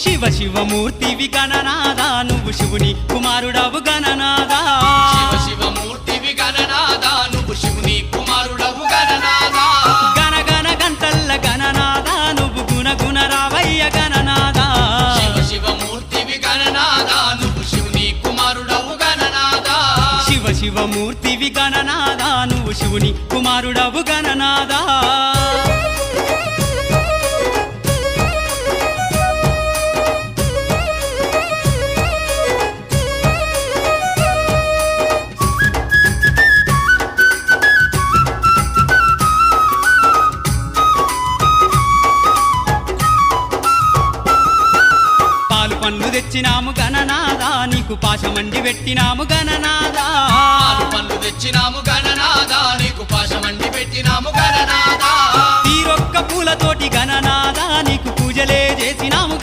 శివ శివమూర్తివి గణనాదా నువ్వు శివుని కుమారుడవు గణనాదా శివ శివమూర్తివి గణనాదా నువ్వు శివుని కుమారుడవు గణనాదా గణ గణ గంటల్ల గణనాదా నువ్వు గుణ గుణ రావయ్య గణనాదా శివ శివమూర్తివి గణనాదా నువ్వు శివుని కుమారుడవు గణనాదా శివ శివమూర్తివి గణనాదా నువ్వు శివుని కుమారుడవు గణనాదా పండ్లు తెచ్చినాము గణనాదా నీకు పాశమండి పెట్టినాము గణనాదా పళ్ళు తెచ్చినాము గణనాదా నీకు పాశమండి పెట్టినాము గణనాదా తీరొక్క పూలతోటి గణనాదా నీకు పూజలే చేసినాము